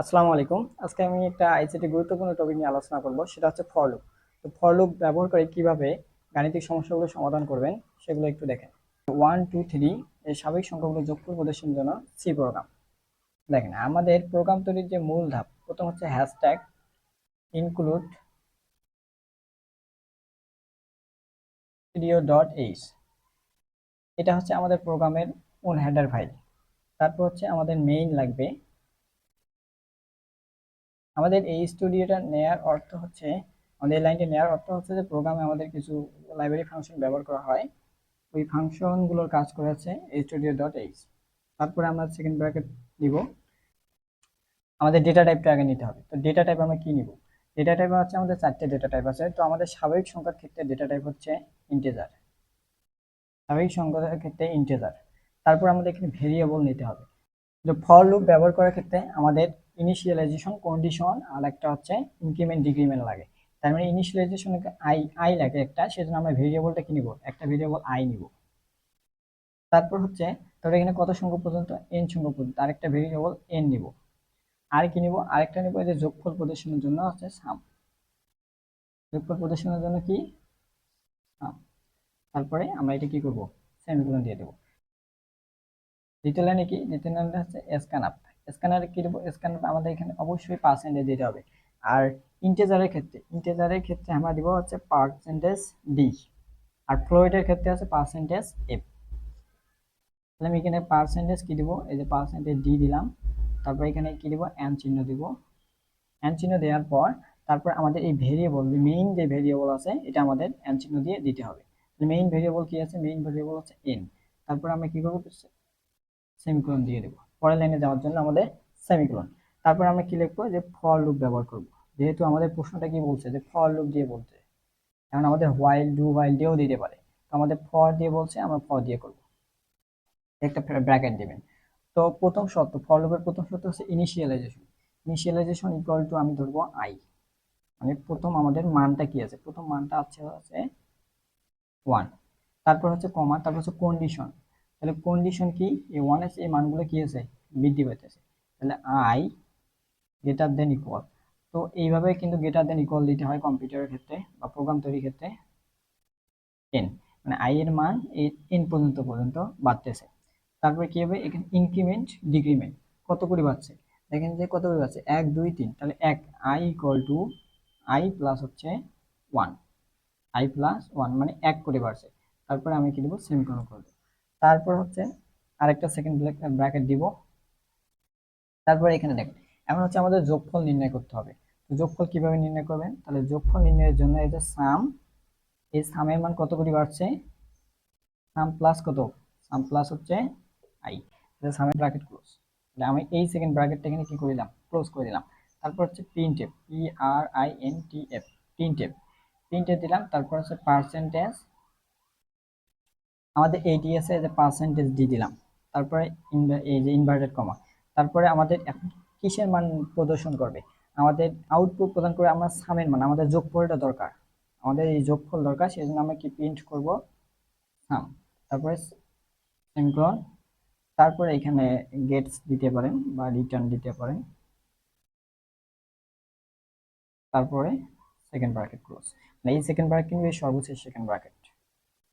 আসসালামু আলাইকুম। আজকে আমি একটা আইসিটি গুরুত্বপূর্ণ টপিক নিয়ে আলোচনা করব, সেটা হচ্ছে ফর লুপ তো ফর লুপ ব্যবহার করে কীভাবে গাণিতিক সমস্যাগুলো সমাধান করবেন, সেগুলো একটু দেখেন। ওয়ান টু থ্রি এই স্বাভাবিক সংখ্যাগুলো যোগফল প্রদর্শনের জন্য সি প্রোগ্রাম দেখেন, আমাদের প্রোগ্রাম তৈরির যে মূল ধাপ, প্রথম হচ্ছে hashtag include video dot H এটা হচ্ছে আমাদের প্রোগ্রামের মূল হেডার ফাইল তারপর হচ্ছে আমাদের মেইন লাগবে আমাদের এই স্টুডিওটা নেয়ার অর্থ হচ্ছে, আমাদের এই লাইনটি নেয়ার অর্থ হচ্ছে যে প্রোগ্রামে আমাদের কিছু লাইব্রেরি ফাংশন ব্যবহার করা হয়। ওই ফাংশনগুলোর কাজ করেছে স্টুডিও ডট এইচ তারপরে আমরা সেকেন্ড ব্র্যাকেট দিব আমাদের ডেটা টাইপটা আগে নিতে হবে। তো ডেটা টাইপ আমরা কি নিব? ডেটা টাইপ হচ্ছে আমাদের চারটে ডেটা টাইপ আছে। তো আমাদের স্বাভাবিক সংখ্যার ক্ষেত্রে ডেটা টাইপ হচ্ছে ইন্টেজার স্বাভাবিক সংখ্যার ক্ষেত্রে ইন্টেজার তারপর আমাদের এখানে ভেরিয়েবল নিতে হবে। তো ফর লুপ ব্যবহার করার ক্ষেত্রে আমাদের ইনিশিয়ালাইজেশন কন্ডিশন আর একটা হচ্ছে ইনক্রিমেন্ট ডিক্রিমেন্ট লাগে। তার মানে ইনিশিয়ালাইজেশন আই আই লাগে একটা, সেজন্য আমরা ভেরিয়েবলটা কি নিব? একটা ভেরিয়েবল আই নিব। তারপর হচ্ছে তবে এখানে কত সংখ্যা পর্যন্ত? এন সংখ্যা পর্যন্ত। আরেকটা ভেরিয়েবল এন নিব। আর কি নিব? আরেকটা নিব যে যোগফল প্রদর্শনের জন্য হচ্ছে সাম যোগফল প্রদর্শনের জন্য কি? সাম তারপরে আমরা এটা কি করব? সেমিকোলন দিয়ে দেব। দ্বিতীয় লাইনে কি? দ্বিতীয় লাইনটা হচ্ছে স্ক্যান আপ স্ক্যানারে কি দেবো স্ক্যান আমাদের এখানে অবশ্যই পার্সেন্টেজ দিতে হবে। আর ইন্টেজারের ক্ষেত্রে ইন্টেজারের ক্ষেত্রে আমরা দিব হচ্ছে পার্সেন্টেজ ডি আর ফ্লোয়েডের ক্ষেত্রে আছে পার্সেন্টেজ এফ তাহলে আমি এখানে পার্সেন্টেজ কি দিব? এই যে পার্সেন্টেজ ডি দিলাম, তারপর এখানে কি দিব? এন চিহ্ন দিব। এন চিহ্ন দেওয়ার পর তারপর আমাদের এই ভেরিয়েবল মেইন যে ভেরিয়েবল আছে, এটা আমাদের এন চিহ্ন দিয়ে দিতে হবে। মেইন ভেরিয়েবল কি আছে? মেইন ভেরিয়েবল হচ্ছে এন তারপর আমরা কি করব? সেমিকোলন দিয়ে দেবো। পরের লাইনে যাওয়ার জন্য আমাদের সেমিকোলন তারপর আমরা কি লিখব? যে ফর লুপ ব্যবহার করব। যেহেতু আমাদের প্রশ্নটা কি বলছে? যে ফর লুপ দিয়ে বলতে এখন আমাদের হোয়াইল ডু হোয়াইল দিয়েও দিতে পারে। তো আমাদের ফর দিয়ে বলছে, আমরা ফর দিয়ে করব। একটা ব্র্যাকেট দেবেন। তো প্রথম শর্ত ফর লুপের প্রথম শর্ত হচ্ছে ইনিশিয়ালাইজেশন ইনিশিয়ালাইজেশন ইকুয়াল টু আমি ধরবো আই মানে প্রথম আমাদের মানটা কি আছে? প্রথম মানটা আছে হচ্ছে ওয়ান তারপর হচ্ছে কমা তারপর হচ্ছে কন্ডিশন তাহলে কন্ডিশন কি? এই ওয়ান এস এই মানগুলো কি আছে বৃদ্ধি পাইতেছে। তাহলে আই গ্রেটার দেন ইকুয়াল তো এইভাবে কিন্তু গ্রেটার দেন ইকুয়াল দিতে হয় কম্পিউটারের ক্ষেত্রে বা প্রোগ্রাম তৈরির ক্ষেত্রে। এন মানে আই এর মান এন পর্যন্ত পর্যন্ত বাড়তেছে। তারপরে কি হবে? এখানে ইনক্রিমেন্ট ডিক্রিমেন্ট কত করে বাড়ছে? দেখেন যে কত করে বাড়ছে? এক, দুই, তিন। তাহলে এক I equal to I plus হচ্ছে ওয়ান আই প্লাস ওয়ান মানে এক করে বাড়ছে। তারপরে আমি কি দেবো? সেমিকোলন করে দেবো। তারপর হচ্ছে আরেকটা সেকেন্ড ব্র্যাকেট দিব। তারপর এখানে দেখেন, এখন হচ্ছে আমাদের যোগফল নির্ণয় করতে হবে। যোগফল কীভাবে নির্ণয় করবেন? তাহলে যোগফল নির্ণয়ের জন্য এই যে সাম এই সামের মান কত করে বাড়ছে? সাম প্লাস কত? সাম প্লাস হচ্ছে আই তাহলে সামের ব্র্যাকেট ক্লোজ তাহলে আমি এই সেকেন্ড ব্র্যাকেটটা এখানে কি করে দিলাম? ক্লোজ করে দিলাম। তারপর হচ্ছে print P R I N T F print F print F দিলাম, তারপর হচ্ছে পার্সেন্টেজ আমাদের এটিএস এ যে পার্সেন্টেজ ডি দিলাম, তারপরে এই যে ইনভার্টেড কমা তারপরে আমাদের এখন কিসের মান প্রদর্শন করবে? আমাদের আউটপুট প্রদান করে আমরা সামের মান, আমাদের যোগফলটা দরকার। আমাদের এই যোগফল দরকার সেই জন্য আমরা কি প্রিন্ট করব? সাম তারপরে সেমিকোলন তারপরে এখানে গেটস দিতে পারেন বা রিটার্ন দিতে পারেন। তারপরে সেকেন্ড ব্র্যাকেট ক্লোজ মানে এই সেকেন্ড ব্র্যাকেট কিন্তু সর্বশেষ সেকেন্ড ব্র্যাকেট